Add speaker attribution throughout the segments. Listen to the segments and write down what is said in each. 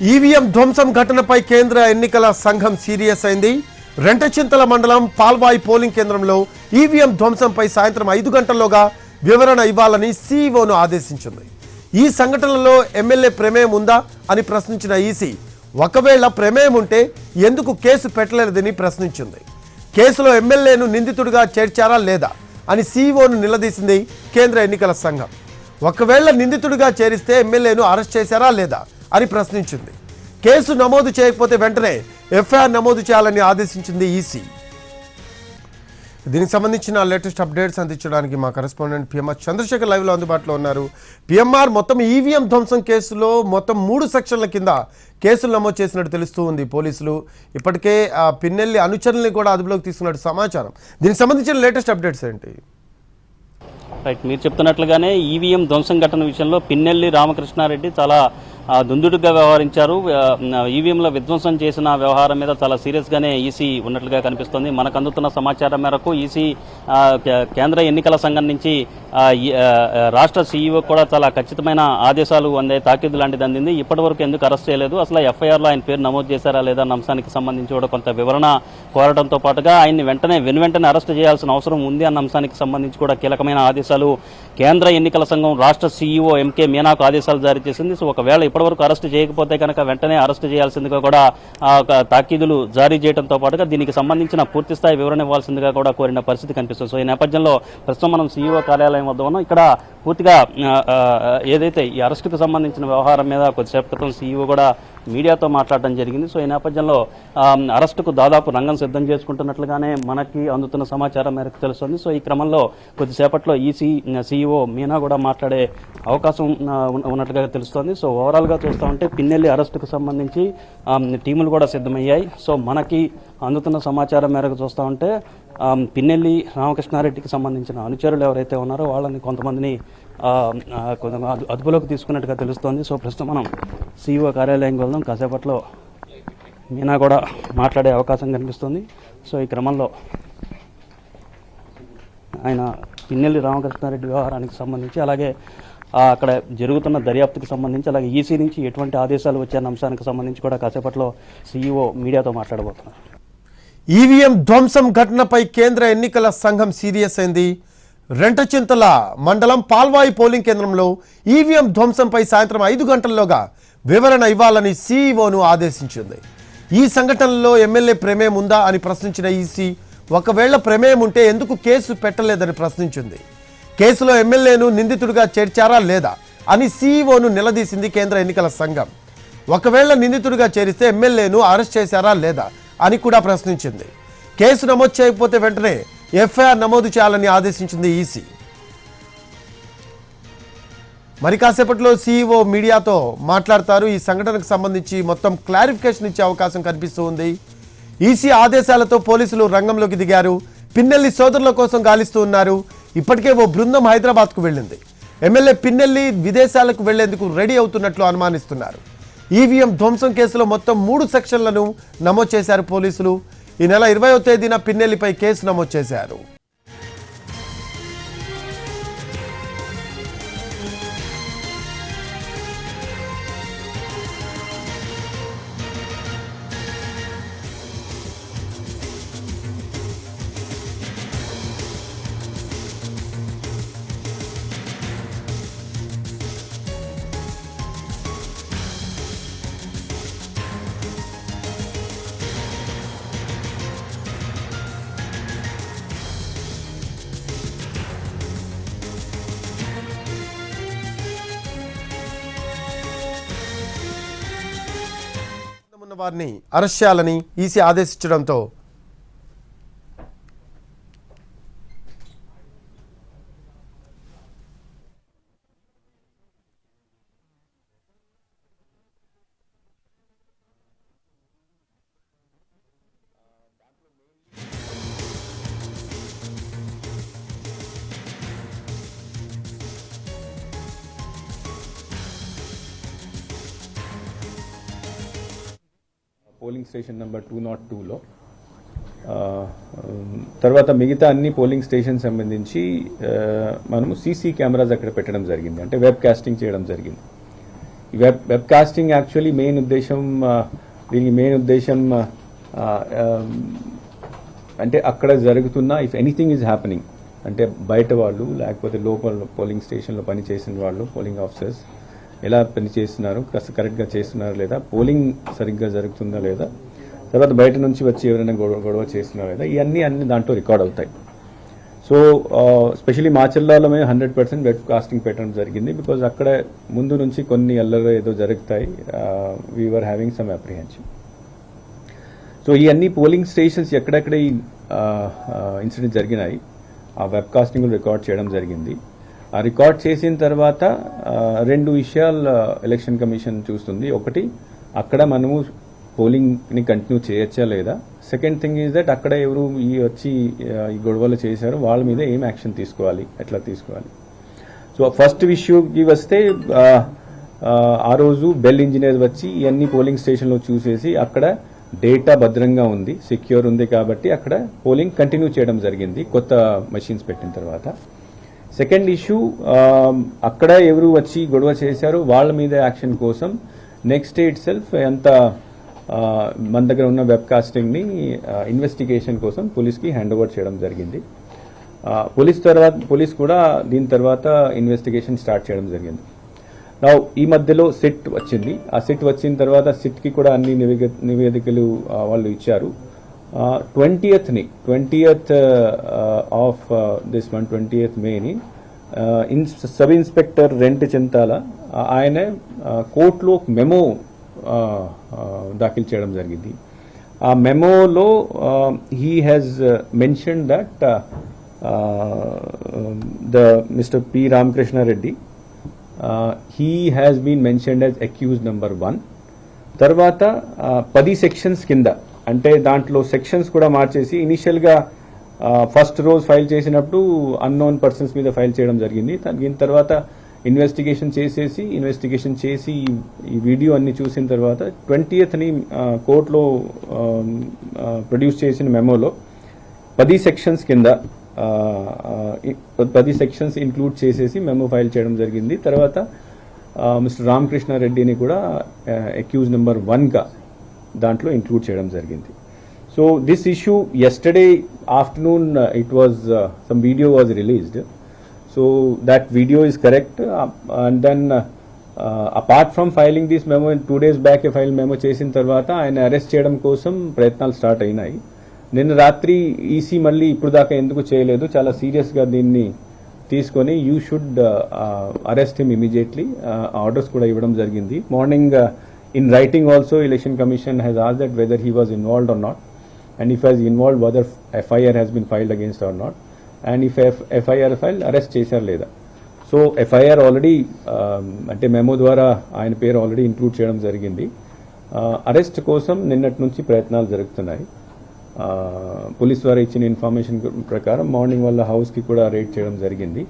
Speaker 1: EVM ధ్వంసం ఘటనపై కేంద్ర ఎన్నికల సంఘం సీరియస్ అయింది. రెంటచింతల మండలం పాల్వాయి పోలింగ్ కేంద్రంలో ఈవీఎం ధ్వంసంపై సాయంత్రం ఐదు గంటల్లోగా వివరణ ఇవ్వాలని సీఈఓను ఆదేశించింది. ఈ సంఘటనలో ఎమ్మెల్యే ప్రమేయం ఉందా అని ప్రశ్నించిన ఈసీ ఒకవేళ ప్రమేయం ఉంటే ఎందుకు కేసు పెట్టలేదని ప్రశ్నించింది. కేసులో ఎమ్మెల్యేను నిందితుడిగా చేర్చారా లేదా అని సీఈఓను నిలదీసింది కేంద్ర ఎన్నికల సంఘం. ఒకవేళ నిందితుడిగా చేరిస్తే ఎమ్మెల్యేను అరెస్ట్ చేశారా లేదా అని ప్రశ్నించింది. కేసు నమోదు చేయకపోతే వెంటనే ఎఫ్ఐఆర్ నమోదు చేయాలని ఆదేశించింది ఈసీ. దీనికి సంబంధించిన లేటెస్ట్ అప్డేట్స్ అందించడానికి మా కరెస్పాండెంట్ పిఎంఆర్ చంద్రశేఖర్ లైవ్లో అందుబాటులో ఉన్నారు. పిఎంఆర్ మొత్తం ఈవీఎం ధ్వంసం కేసులో మొత్తం మూడు సెక్షన్ల కింద కేసులు నమోదు చేసినట్టు తెలుస్తూ ఉంది పోలీసులు. ఇప్పటికే ఆ, పిన్నెల్లి అనుచరుల్ని కూడా అదుపులోకి తీసుకున్నట్టు సమాచారం. దీనికి సంబంధించిన లేటెస్ట్ అప్డేట్స్ ఏంటి?
Speaker 2: రైట్ మీరు చెప్తున్నట్లుగానే ఈవీఎం ధ్వంసం ఘటన విషయంలో పిన్నెల్లి రామకృష్ణారెడ్డి చాలా దుందుడుగా వ్యవహరించారు. ఈవీఎంల విధ్వంసం చేసిన వ్యవహారం మీద చాలా సీరియస్గానే ఈసీ ఉన్నట్లుగా కనిపిస్తోంది. మనకు అందుతున్న సమాచారం మేరకు ఈసీ కేంద్ర ఎన్నికల సంఘం నుంచి రాష్ట్ర సీఈఓ కూడా చాలా ఖచ్చితమైన ఆదేశాలు అందే తాకీదు లాంటిది అందింది. ఇప్పటి వరకు ఎందుకు అరెస్ట్ చేయలేదు? అసలు ఎఫ్ఐఆర్లో ఆయన పేరు నమోదు చేశారా లేదా అన్న అంశానికి సంబంధించి కూడా కొంత వివరణ కోరడంతో పాటుగా ఆయన్ని వెంటనే వెను వెంటనే అరెస్ట్ చేయాల్సిన అవసరం ఉంది అన్న అంశానికి సంబంధించి కూడా కీలకమైన ఆదేశాలు కేంద్ర ఎన్నికల సంఘం రాష్ట్ర సీఈఓ ఎంకే మీనాకు ఆదేశాలు జారీ చేసింది. సో ఒకవేళ ఇప్పటివరకు అరెస్ట్ చేయకపోతే కనుక వెంటనే అరెస్ట్ చేయాల్సిందిగా కూడా ఒక తాకీదులు జారీ చేయడంతో పాటుగా దీనికి సంబంధించిన పూర్తి స్థాయి వివరణ ఇవ్వాల్సిందిగా కూడా కోరిన పరిస్థితి కనిపిస్తుంది. సో ఈ నేపథ్యంలో ప్రస్తుతం మనం సీఈఓ కార్యాలయం వద్ద ఉన్నాం. ఇక్కడ పూర్తిగా ఏదైతే ఈ అరెస్టుకు సంబంధించిన వ్యవహారం మీద కొద్దిసేపు క్రితం సీఈఓ కూడా మీడియాతో మాట్లాడడం జరిగింది. సో ఈ నేపథ్యంలో అరెస్టుకు దాదాపు రంగం సిద్ధం చేసుకుంటున్నట్లుగానే మనకి అందుతున్న సమాచారం మేరకు తెలుస్తుంది. సో ఈ క్రమంలో కొద్దిసేపట్లో ఈసీ సీఈఓ మీనా కూడా మాట్లాడే అవకాశం ఉన్నట్లుగా తెలుస్తోంది. సో ఓవరాల్గా చూస్తూ ఉంటే పిన్నెల్లి అరెస్టుకు సంబంధించి టీములు కూడా సిద్ధమయ్యాయి. సో మనకి అందుతున్న సమాచారం మేరకు చూస్తూ ఉంటే పిన్నెల్లి రామకృష్ణారెడ్డికి సంబంధించిన అనుచరులు ఎవరైతే ఉన్నారో వాళ్ళని కొంతమందిని అదుపులోకి తీసుకున్నట్టుగా తెలుస్తోంది. సో ప్రస్తుతం మనం సీఈఓ కార్యాలయం వెళ్దాం. కాసేపట్లో మీనా కూడా మాట్లాడే అవకాశం కనిపిస్తుంది. సో ఈ క్రమంలో ఆయన పిన్నెల్లి రామకృష్ణారెడ్డి వ్యవహారానికి సంబంధించి అలాగే అక్కడ జరుగుతున్న దర్యాప్తుకి సంబంధించి అలాగే ఈసీ నుంచి ఎటువంటి ఆదేశాలు వచ్చే అంశానికి సంబంధించి కూడా కాసేపట్లో సీఈఓ మీడియాతో మాట్లాడబోతున్నారు.
Speaker 1: ఈవీఎం ధ్వంసం ఘటనపై కేంద్ర ఎన్నికల సంఘం సీరియస్ అయింది. రెంటచింతల మండలం పాల్వాయి పోలింగ్ కేంద్రంలో ఈవీఎం ధ్వంసంపై సాయంత్రం ఐదు గంటల్లోగా వివరణ ఇవ్వాలని సీఈఓను ఆదేశించింది. ఈ సంఘటనలో ఎమ్మెల్యే ప్రమేయం ఉందా అని ప్రశ్నించిన ఈసీ ఒకవేళ ప్రమేయం ఉంటే ఎందుకు కేసు పెట్టలేదని ప్రశ్నించింది. కేసులో ఎమ్మెల్యేను నిందితుడిగా చేర్చారా లేదా అని సీఈఓను నిలదీసింది కేంద్ర ఎన్నికల సంఘం. ఒకవేళ నిందితుడిగా చేరిస్తే ఎమ్మెల్యేను అరెస్ట్ చేశారా లేదా అని కూడా ప్రశ్నించింది. కేసు నమోదు చేయకపోతే వెంటనే ఎఫ్ఐఆర్ నమోదు చేయాలని ఆదేశించింది ఈసీ. మరి కాసేపట్లో సీఈఓ మీడియాతో మాట్లాడతారు. ఈ సంఘటనకు సంబంధించి మొత్తం క్లారిఫికేషన్ ఇచ్చే అవకాశం కనిపిస్తూ ఉంది. ఈసీ ఆదేశాలతో పోలీసులు రంగంలోకి దిగారు. పిన్నెల్లి సోదరుల కోసం గాలిస్తూ ఉన్నారు. ఇప్పటికే ఓ బృందం హైదరాబాద్కు వెళ్ళింది. ఎమ్మెల్యే పిన్నెల్లి విదేశాలకు వెళ్ళేందుకు రెడీ అవుతున్నట్లు అనుమానిస్తున్నారు. ఈవీఎం ధ్వంసం కేసులో మొత్తం మూడు సెక్షన్లను నమోదు చేశారు పోలీసులు. ఈ నెల ఇరవయో తేదీన పిన్నెల్లిపై కేసు నమోదు చేశారు. వారిని అరెస్ట్ చేయాలని EC ఆదేశించడంతో
Speaker 3: polling station number two naught టూలో. తర్వాత మిగతా అన్ని పోలింగ్ స్టేషన్ సంబంధించి మనము సీసీ కెమెరాస్ అక్కడ పెట్టడం జరిగింది. అంటే వెబ్ కాస్టింగ్ చేయడం జరిగింది. Web web casting actually main ఉద్దేశం దీనికి మెయిన్ ఉద్దేశం అంటే అక్కడ జరుగుతున్న ఇఫ్ ఎనీథింగ్ ఈజ్ హ్యాపెనింగ్ అంటే బయట వాళ్ళు లేకపోతే లోపల పోలింగ్ స్టేషన్లో పనిచేసిన వాళ్ళు పోలింగ్ ఆఫీసర్స్ ఎలా పనిచేస్తున్నారు కాస్త కరెక్ట్గా చేస్తున్నారా లేదా పోలింగ్ సరిగ్గా జరుగుతుందా లేదా తర్వాత బయట నుంచి వచ్చి ఎవరైనా గొడవ గొడవ చేస్తున్నారా లేదా ఇవన్నీ అన్ని దాంట్లో రికార్డ్ అవుతాయి. సో స్పెషలీ మాచల్లాలో మేము హండ్రెడ్ పర్సెంట్ వెబ్ కాస్టింగ్ పెట్టడం జరిగింది బికాజ్ అక్కడ ముందు నుంచి కొన్ని అల్లర్లు ఏదో జరుగుతాయి. We're having some apprehension so ఈ అన్ని పోలింగ్ స్టేషన్స్ ఎక్కడెక్కడ ఈ ఇన్సిడెంట్ జరిగినాయి ఆ వెబ్ కాస్టింగ్ రికార్డ్ చేయడం జరిగింది. రికార్డ్ చేసిన తర్వాత రెండు విషయాలు ఎలక్షన్ కమిషన్ చూస్తుంది. ఒకటి అక్కడ మనము పోలింగ్ని కంటిన్యూ చేయొచ్చా లేదా? సెకండ్ థింగ్ ఈజ్ దట్ అక్కడ ఎవరు ఈ వచ్చి ఈ గొడవలు చేశారు వాళ్ళ మీద ఏం యాక్షన్ తీసుకోవాలి ఎట్లా తీసుకోవాలి. సో ఫస్ట్ ఇష్యూకి వస్తే ఆ రోజు బెల్ ఇంజనీర్ వచ్చి ఇవన్నీ పోలింగ్ స్టేషన్లో చూసేసి అక్కడ డేటా భద్రంగా ఉంది సెక్యూర్ ఉంది కాబట్టి అక్కడ పోలింగ్ కంటిన్యూ చేయడం జరిగింది కొత్త మెషిన్స్ పెట్టిన తర్వాత. సెకండ్ ఇష్యూ అక్కడ ఎవరు వచ్చి గొడవ చేశారో వాళ్ళ మీద యాక్షన్ కోసం నెక్స్ట్ డే ఇట్ సెల్ఫ్ ఎంత మన దగ్గర ఉన్న వెబ్ కాస్టింగ్ని ఇన్వెస్టిగేషన్ కోసం పోలీస్కి హ్యాండ్ ఓవర్ చేయడం జరిగింది. పోలీస్ తర్వాత పోలీస్ కూడా దీని తర్వాత ఇన్వెస్టిగేషన్ స్టార్ట్ చేయడం జరిగింది. నా ఈ మధ్యలో సిట్ వచ్చింది. ఆ సిట్ వచ్చిన తర్వాత సిట్కి కూడా అన్ని నివేదికలు వాళ్ళు ఇచ్చారు. ట్వంటీయత్ని twentieth of this one twentieth many in sub inspector Rentachintala ఆయన కోర్టులో మెమో దాఖలు చేయడం జరిగింది. ఆ మెమోలో he has mention that the mister P Ramakrishna Reddy he has been mentioned as accuse number one తర్వాత పది సెక్షన్స్ కింద అంటే దాంట్లో సెక్షన్స్ కూడా మార్చేసి ఇనిషియల్గా ఫస్ట్ రోజు ఫైల్ చేసినప్పుడు అన్నోన్ పర్సన్స్ మీద ఫైల్ చేయడం జరిగింది. దీని తర్వాత ఇన్వెస్టిగేషన్ చేసేసి ఇన్వెస్టిగేషన్ చేసి ఈ- వీడియో అన్ని చూసిన తర్వాత ట్వంటీయత్ని కోర్టులో ప్రొడ్యూస్ చేసిన మెమోలో పది సెక్షన్స్ కింద పది సెక్షన్స్ ఇంక్లూడ్ చేసేసి మెమో ఫైల్ చేయడం జరిగింది. తర్వాత మిస్టర్ రామకృష్ణారెడ్డిని కూడా అక్యూజ్ నెంబర్ వన్గా దాంట్లో ఇంక్లూడ్ చేయడం జరిగింది. So this issue yesterday afternoon it was some video was released so that video is correct and then apart from filing this memo two days back file memo చేసిన తర్వాత ఆయన arrest చేయడం కోసం ప్రయత్నాలు స్టార్ట్ అయినాయి. నిన్న రాత్రి ఈసీ మళ్ళీ ఇప్పుడు దాకా ఎందుకు చేయలేదు? చాలా సీరియస్గా దీన్ని తీసుకొని you should arrest him immediately orders కూడా ఇవ్వడం జరిగింది. Morning in writing also election commission has as that whether he was involved or not and if has involve whether FIR has been filed against or not and if FIR file arrest చేశారు లేదా. So FIR already అంటే memo ద్వారా ఆయన పేరు already include చేయడం జరిగింది. Arrest కోసం నిన్నటి నుంచి ప్రయత్నాలు జరుగుతున్నాయి. పోలీస్ వారు ఇచ్చిన ఇన్ఫర్మేషన్ ప్రకారం మార్నింగ్ వాళ్ళ హౌస్కి కూడా రేడ్ చేయడం జరిగింది.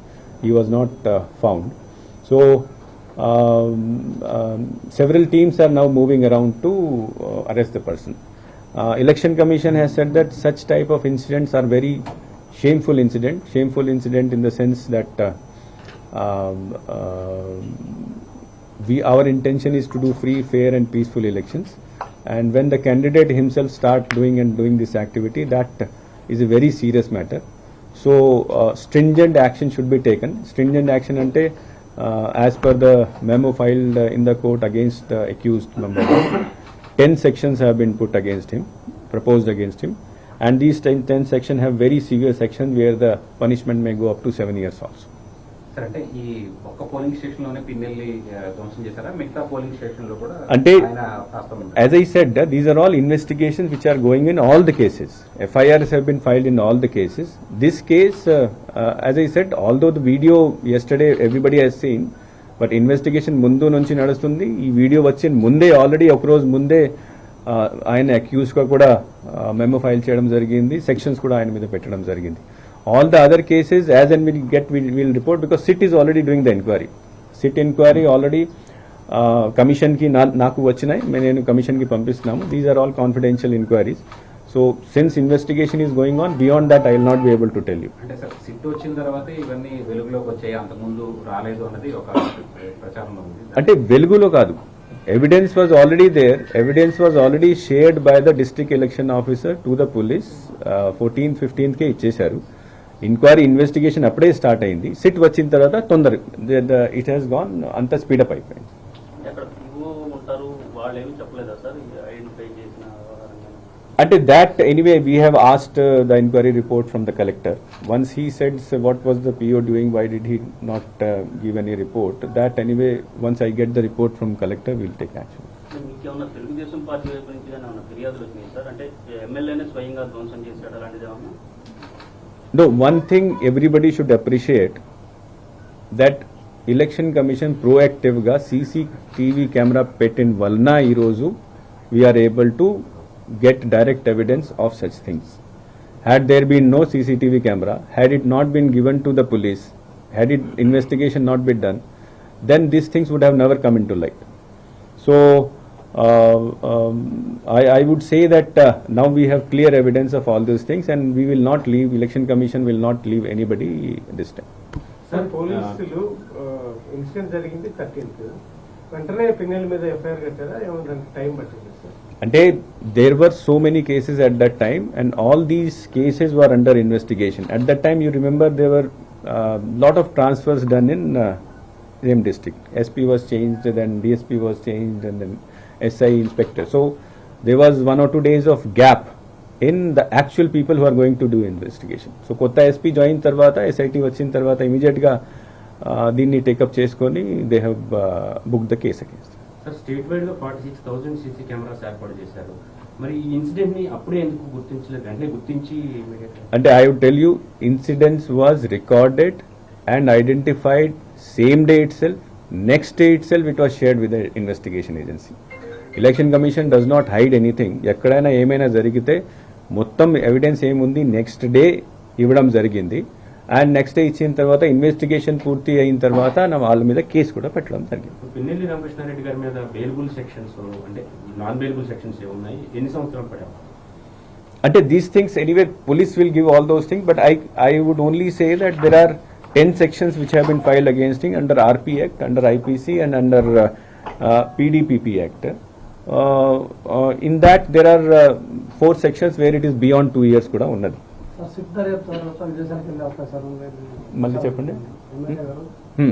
Speaker 3: ఈ was not found so Um, um, several teams are now moving around to uh, arrest the person. Uh, election Commission has said that such type of incidents are very shameful incident, shameful incident in the sense that uh, um, we our intention is to do free, fair and peaceful elections. And when the candidate himself start doing and doing this activity, that is a very serious matter. So uh, stringent action should be taken. Stringent action ante as per the memo filed uh, in the court against the accused member 10 sections have been put against him proposed against him. And these 10, 10 sections have very severe sections where the punishment may go up to 7 years also
Speaker 4: అంటే ఈ
Speaker 3: as I said these are all investigation which are going in all the cases FIRs have been filed in all the cases this case as I said all though the video yesterday everybody has seen but investigation ముందు నుంచి నడుస్తుంది ఈ video వచ్చిన ముందే already ఒక రోజు ముందే ఆయన అక్యూజ్గా కూడా మెమో ఫైల్ చేయడం జరిగింది సెక్షన్స్ కూడా ఆయన మీద పెట్టడం జరిగింది all the other cases as and will get will report because SIT is already doing the enquiry SIT enquiry already కమిషన్కి నా నాకు వచ్చినాయి నేను కమిషన్కి పంపిస్తున్నాము these are all confidential enquiries so since investigation is going on beyond that I will not be able to tell you
Speaker 4: అంటే sir SIT వచ్చిన తర్వాత ఇవన్నీ వెలుగులోకి వచ్చాయి? అంతకుముందు రాలేదు అన్నది ఒక ప్రచారంలో ఉంది.
Speaker 3: అంటే వెలుగులో కాదు. Evidence was already there evidence was already shared by the district election officer to the police fourteen ఫిఫ్టీన్త్కే ఇచ్చేశారు. ఎంక్వైరీ ఇన్వెస్టిగేషన్ అప్పుడే స్టార్ట్ అయింది. సిట్ వచ్చిన తర్వాత తొందర ఇట్ హ్యాస్ గాన్ అంత స్పీడప్ అయిపోయింది? అంటే that anyway we have asked the enquiry report from the collector once he sends what was the PO doing why did he not give any report that anyway once I get the report from collector will take
Speaker 2: action Telugu Desam party వైపు నుంచి ఫిర్యాదులు వచ్చినాయి sir? అంటే ఎమ్మెల్యేనే స్వయంగా ధ్వంసం చేశాడు అలాంటిది ఏమన్నా?
Speaker 3: No, one thing everybody should appreciate that election commission ప్రోయాక్టివ్గా CCTV camera పెట్టిన వలన ఈరోజు we're able to get direct evidence of such things had there been no CCTV camera had it not been given to the police had it investigation not been done then these things would have never come in to light So uh, um, I, I would say that uh, now we have clear evidence of all those things, and we will not leave. Election Commission will not leave anybody this time.
Speaker 5: Sir పోలీసులు incident జరిగింది thirteenth వెంటనే పిన్నెల మీద FIR కట్టారా ఏమో దానికి time పట్టింది sir
Speaker 3: అంటే there were so many cases at that time, and all these cases were under investigation. At that time, you remember there were uh, lot of transfers done in uh, same district. SP was changed, then DSP was changed, and then SI inspector. So there was one or two days of gap in the actual people who are going to do investigation. So కొత్త SP join తర్వాత SIT వచ్చిన తర్వాత ఇమీడియట్గా దీన్ని take up చేసుకొని they have book the case
Speaker 6: against sir state వైడ్గా forty six thousand CC cameras ఏర్పాటు చేశారు. మరి ఈ ఇన్సిడెంట్ని అప్పుడే ఎందుకు గుర్తించలేదు? వెంటనే గుర్తించి
Speaker 3: అంటే I would tell you incidents was recorded and identified same day itself next day itself it was shared with investigation agency election commission does not hide anything ఎక్కడైనా ఏమైనా జరిగితే మొత్తం ఎవిడెన్స్ ఏముంది? నెక్స్ట్ డే ఇవ్వడం జరిగింది. అండ్ నెక్స్ట్ డే ఇచ్చిన తర్వాత investigation పూర్తి అయిన తర్వాత నా వాళ్ళ మీద కేసు కూడా పెట్టడం జరిగింది.
Speaker 6: పిన్నెల్లి రామకృష్ణారెడ్డి గారి మీద బెయిలబుల్ సెక్షన్స్ అంటే నాన్ బెయిలబుల్ సెక్షన్స్ ఎన్ని సంవత్సరాలు
Speaker 3: అంటే these things anyway police will give all those things but I I would only say that there are ten sections which have been filed against him under RP act under IPC and under PDPP act in that there are four sections where it is beyond two years కూడా ఉన్నది మళ్ళీ చెప్పండి. Hmm.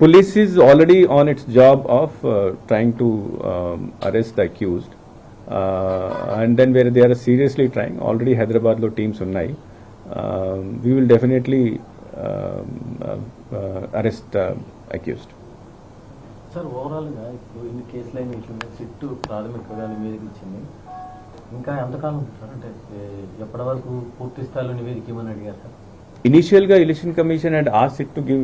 Speaker 3: Police is already on its job of uh, trying to um, arrest the accused. Uh, and then where they are seriously trying, already Hyderabad lo teams unnai. Um, we will definitely um, uh, uh, arrest uh, accused.
Speaker 7: Sir ఓవరాల్గా ఇప్పుడు ఇన్ని కేసులు అయిన ఇట్లా sit ప్రాథమికంగా నివేదిక ఇచ్చింది ఇంకా ఎంతకాలం సార్? అంటే ఎప్పటి వరకు పూర్తి స్థాయిలో నివేదిక ఇవ్వమని అడిగారు sir?
Speaker 3: Initial election commission and ఆ SIT to give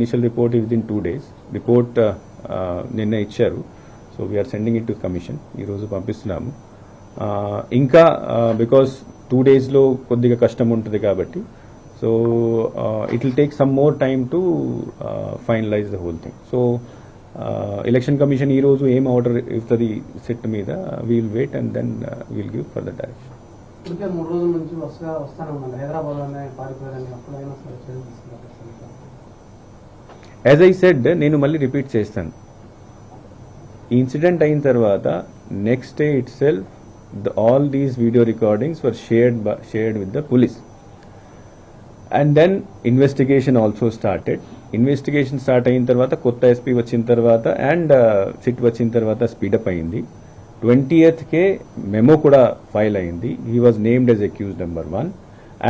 Speaker 3: give report within two days. Report నిన్న ఇచ్చారు. So we're sending it to commission ఈరోజు పంపిస్తున్నాము. ఇంకా బికాస్ టూ డేస్లో కొద్దిగా కష్టం ఉంటుంది కాబట్టి. So it will take some more time to finalise the whole thing so election commission ఈరోజు ఏం ఆర్డర్ ఇస్తుంది సెట్ మీద we'll wait and then we'll give for the
Speaker 5: direction మూడు రోజుల నుంచి వరుసగా వస్తానే ఉన్నాను. హైదరాబాద్.
Speaker 3: యాజ్ ఐ సెడ్ నేను మళ్ళీ రిపీట్ చేస్తాను. ఈ ఇన్సిడెంట్ అయిన తర్వాత next day itself the all these video recordings were shared shared with the police and then investigation also started investigation start అయిన తర్వాత కొత్త ఎస్పీ వచ్చిన తర్వాత అండ్ సిట్ వచ్చిన తర్వాత స్పీడప్ అయింది. ట్వంటీ ట్వంటీయత్కే మెమో కూడా ఫైల్ అయింది. He was named as accuse number one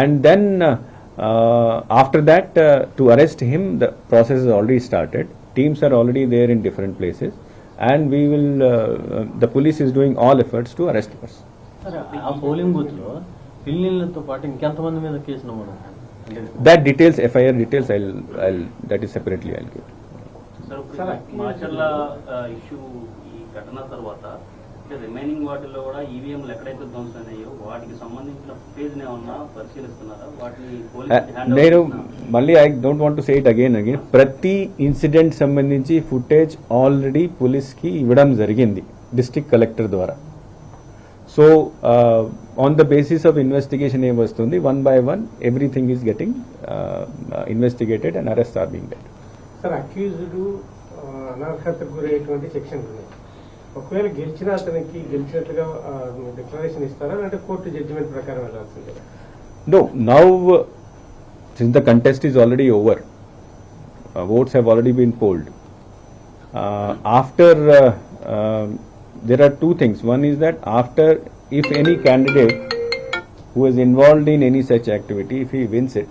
Speaker 3: and then after that to arrest him the process is already started teams are already there in different places and we will the police is doing all efforts
Speaker 7: to arrest person polling బూత్లో పిల్లలతో పాటు ఇంకెంతమంది మీద case నమోదు
Speaker 3: That details, FIR details, I'll, I'll, that is separately I'll give.
Speaker 2: Sir ఇప్పుడు Macherla issue ఈ ఘటన తర్వాత రిమైనింగ్ వాటిల్లో కూడా ఈవీఎంలు ఎక్కడైతే ధ్వంసం అయ్యాయో వాటికి సంబంధించిన ఫుటేజ్ ఏమన్నా పరిశీలిస్తున్నారా? వాటిని
Speaker 3: Uh, నేను మళ్ళీ I don't want to say it again again ప్రతి ఇన్సిడెంట్ సంబంధించి ఫుటేజ్ ఆల్రెడీ పోలీస్కి ఇవ్వడం జరిగింది డిస్ట్రిక్ట్ కలెక్టర్ ద్వారా. So on the basis of investigation ఏం వస్తుంది? One by one everything is getting investigated and arrest are being dead
Speaker 5: sir accused అనర్హతకు గురయ్యేటువంటి sections ఉన్నాయి. ఒకవేళ గెలిచిన అతనికి గెలిచినట్లుగా డిక్లరేషన్ ఇస్తారా? అంటే కోర్టు జడ్జిమెంట్ ప్రకారం వెళ్ళాల్సిందే?
Speaker 3: No, now uh, since the contest is already over, uh, votes have already been polled. Uh, after uh, um there are two things. One is that after, if any candidate who is involved in any such activity, if he wins it,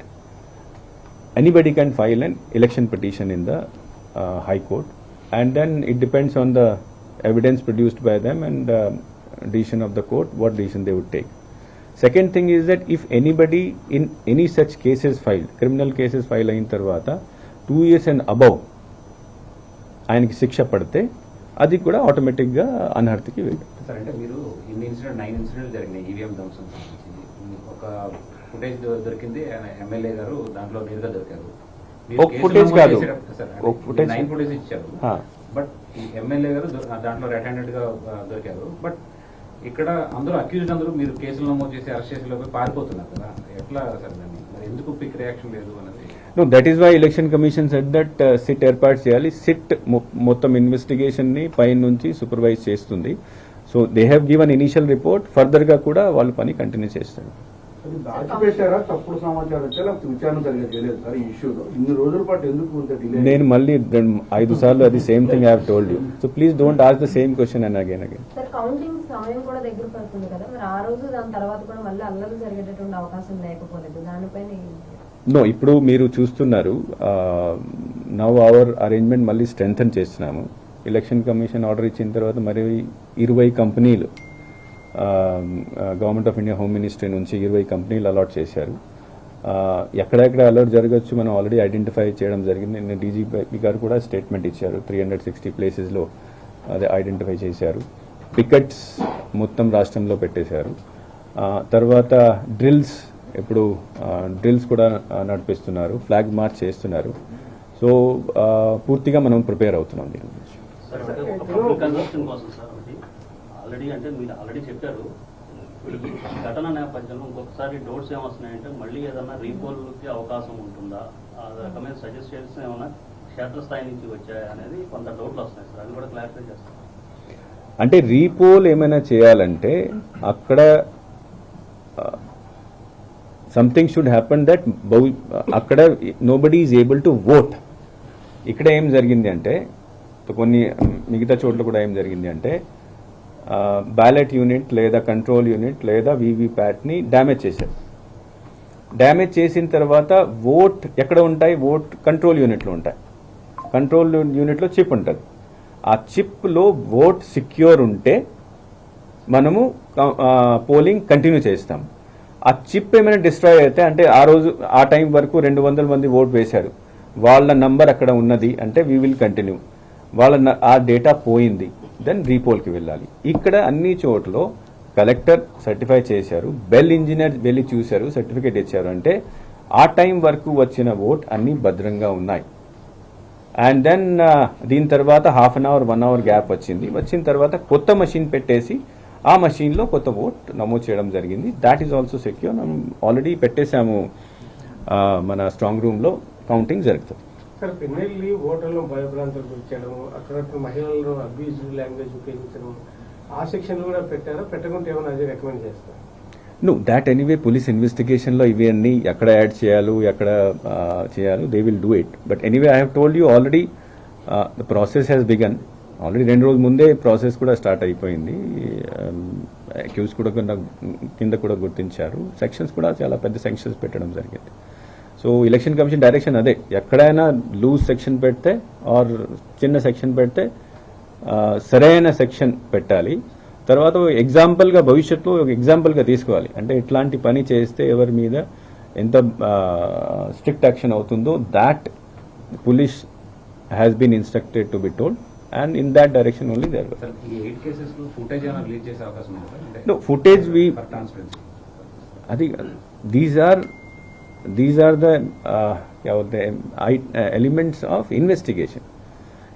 Speaker 3: anybody can file an election petition in the uh, High Court, and then it depends on the evidence produced by them and uh, decision of the court what decision they would take. Second thing is that if anybody in any such cases filed, criminal cases file అయిన తర్వాత two years and above ఆయనకి శిక్ష పడితే అది కూడా ఆటోమేటిక్గా అనర్హతకి
Speaker 4: అంటే మీరు ఇన్ని ఇన్సిడెంట్ నైన్ ఇన్సిడెంట్ జరిగినాయి ఈవీఎం ధ్వంసం సంబంధించి ఒక ఫుటేజ్ దొరికింది ఎమ్మెల్యే గారు దాంట్లో నేరుగా దొరికారు.
Speaker 3: ఒక కాదు. ఒక
Speaker 4: నైన్ ఫుటేజ్ ఇచ్చారు. బట్ ఈ ఎమ్మెల్యే గారు దాంట్లో రెడ్ హ్యాండెడ్గా దొరికారు. బట్ ఇక్కడ అందరూ అక్యూజ్డ్ అందరూ మీరు కేసులు నమోదు చేసి అరెస్ట్ చేసి లోపల పారిపోతున్నారు కదా. ఎట్లా సార్ దాన్ని? ఎందుకు క్విక్ రియాక్షన్ లేదు అన్నది?
Speaker 3: No that is why election commission set that SIT ఏర్పాటు చేయాలి. సిట్ మొత్తం ఇన్వెస్టిగేషన్ని పై నుంచి సూపర్వైజ్ చేస్తుంది. So they have given initial report ఫర్దర్గా కూడా వాళ్ళు పని కంటిన్యూ చేస్తారు. నేను మళ్ళీ ఐదు సార్లు అది same thing I have told you so please don't ask the same question and again again
Speaker 8: sir counting సమయం కూడా దగ్గర పడుతుంది కదా. మరి ఆ రోజు దాని తర్వాత కూడా మళ్ళీ అల్లలు జరిగేటటువంటి అవకాశం లేకపోలేదు. దానిపైన
Speaker 3: నో ఇప్పుడు మీరు చూస్తున్నారు నవ్ అవర్ అరేంజ్మెంట్ మళ్ళీ స్ట్రెంగ్థన్ చేస్తున్నాము. ఎలక్షన్ కమిషన్ ఆర్డర్ ఇచ్చిన తర్వాత మరి ఇరవై కంపెనీలు government of India home ministry నుంచి ఇరవై కంపెనీలు అలాట్ చేశారు. ఎక్కడెక్కడ అలర్ట్ జరగచ్చు మనం ఆల్రెడీ ఐడెంటిఫై చేయడం జరిగింది. నిన్న డీజీపీ గారు కూడా స్టేట్మెంట్ ఇచ్చారు. త్రీ హండ్రెడ్ సిక్స్టీ ప్లేసెస్లో అదే ఐడెంటిఫై చేశారు. పికెట్స్ మొత్తం రాష్ట్రంలో పెట్టేశారు. తర్వాత డ్రిల్స్ ఇప్పుడు డ్రిల్స్ కూడా నడిపిస్తున్నారు ఫ్లాగ్ మార్చ్ చేస్తున్నారు. సో పూర్తిగా మనం ప్రిపేర్ అవుతున్నాం దీని గురించి.
Speaker 2: ఆల్రెడీ అంటే మీరు ఆల్రెడీ చెప్పారు ఘటన నేపథ్యంలో ఇంకొకసారి డౌట్స్ ఏమొస్తున్నాయంటే మళ్ళీ ఏదన్నా రీపోల్కి అవకాశం ఉంటుందా? ఆ రకమైన సజెషన్స్ ఏమైనా క్షేత్రస్థాయి నుంచి వచ్చాయా అనేది కొంత డౌట్లు వస్తున్నాయి సార్. అది కూడా క్లారిఫై చేస్తాం
Speaker 3: అంటే రీపోల్ ఏమైనా చేయాలంటే అక్కడ సంథింగ్ షుడ్ హ్యాపన్ దట్ అక్కడ nobody is able to vote ఇక్కడ ఏం జరిగింది అంటే కొన్ని మిగతా చోట్ల కూడా ఏం జరిగింది అంటే బ్యాలెట్ యూనిట్ లేదా కంట్రోల్ యూనిట్ లేదా వీవీప్యాట్ని డ్యామేజ్ చేశారు. డ్యామేజ్ చేసిన తర్వాత ఓట్ ఎక్కడ ఉంటాయి? ఓట్ కంట్రోల్ యూనిట్లో ఉంటాయి. కంట్రోల్ యూనిట్లో చిప్ ఉంటుంది. ఆ చిప్లో ఓట్ సిక్యూర్ ఉంటే మనము పోలింగ్ కంటిన్యూ చేస్తాం ఆ చిప్ ఏమైనా డిస్ట్రాయ్ అయితే అంటే ఆ రోజు ఆ టైం వరకు రెండు వందల మంది ఓట్ వేశారు. వాళ్ళ నంబర్ అక్కడ ఉన్నది అంటే వీ విల్ కంటిన్యూ వాళ్ళ ఆ డేటా పోయింది. దెన్ రీపోల్కి వెళ్ళాలి. ఇక్కడ అన్ని చోట్ల కలెక్టర్ సర్టిఫై చేశారు. బెల్ ఇంజనీర్ వెళ్ళి చూశారు సర్టిఫికేట్ ఇచ్చారు అంటే ఆ టైం వరకు వచ్చిన ఓట్ అన్ని భద్రంగా ఉన్నాయి. అండ్ దెన్ uh, దీని తర్వాత half an hour one hour gap వచ్చింది. వచ్చిన తర్వాత కొత్త మషిన్ పెట్టేసి ఆ మషిన్లో కొత్త ఓట్ నమోదు చేయడం జరిగింది. దాట్ ఈస్ ఆల్సో సెక్యూర్ మనం ఆల్రెడీ పెట్టేశాము. మన స్ట్రాంగ్ రూమ్లో కౌంటింగ్ జరుగుతుంది.
Speaker 5: సార్ పిన్నెల్లి ఓటర్లను భయభ్రాంతులు గురి చేయడం అక్కడ మహిళలను అబ్యూజ్ లాంగ్వేజ్ ఉపయోగించడం ఆ సెక్షన్ కూడా పెట్టారా? పెట్టకుంటే ఏమైనా అది రికమెండ్ చేస్తారు?
Speaker 3: ను దాట్ ఎనీవే పోలీస్ ఇన్వెస్టిగేషన్లో ఇవి అన్ని ఎక్కడ యాడ్ చేయాలి ఎక్కడ చేయాలి they will do it but anyway I have told you already the process has begun already రెండు రోజుల ముందే ప్రాసెస్ కూడా స్టార్ట్ అయిపోయింది. Um, అక్యూస్ కూడా కింద కింద కూడా గుర్తించారు. సెక్షన్స్ కూడా చాలా పెద్ద సెక్షన్స్ పెట్టడం జరిగింది. సో ఎలక్షన్ కమిషన్ డైరెక్షన్ అదే. ఎక్కడైనా లూజ్ సెక్షన్ పెడితే ఆర్ చిన్న సెక్షన్ పెడితే uh, సరైన సెక్షన్ పెట్టాలి. తర్వాత ఎగ్జాంపుల్గా భవిష్యత్తులో ఒక ఎగ్జాంపుల్గా తీసుకోవాలి. అంటే ఇట్లాంటి పని చేస్తే ఎవరి మీద ఎంత uh, స్ట్రిక్ట్ యాక్షన్ అవుతుందో
Speaker 4: that police has been instructed to be told and in that direction only
Speaker 3: there footage
Speaker 4: transparency
Speaker 3: అది these are these are the elements of investigation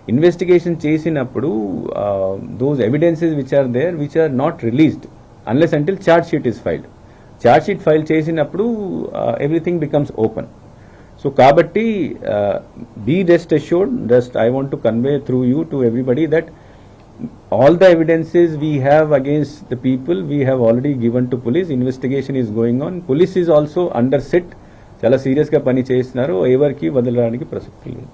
Speaker 3: investigation చేసినప్పుడు those evidences which are there which are not released unless until charge sheet is filed charge sheet file చేసినప్పుడు everything becomes open so కాబట్టి be rest assured just I want to convey through you to everybody that all the evidences we have against the people we have already given to police investigation is going on police is also under sit చాలా సీరియస్గా పని చేస్తున్నారు ఎవరికి వదలడానికి ప్రసక్తి లేదు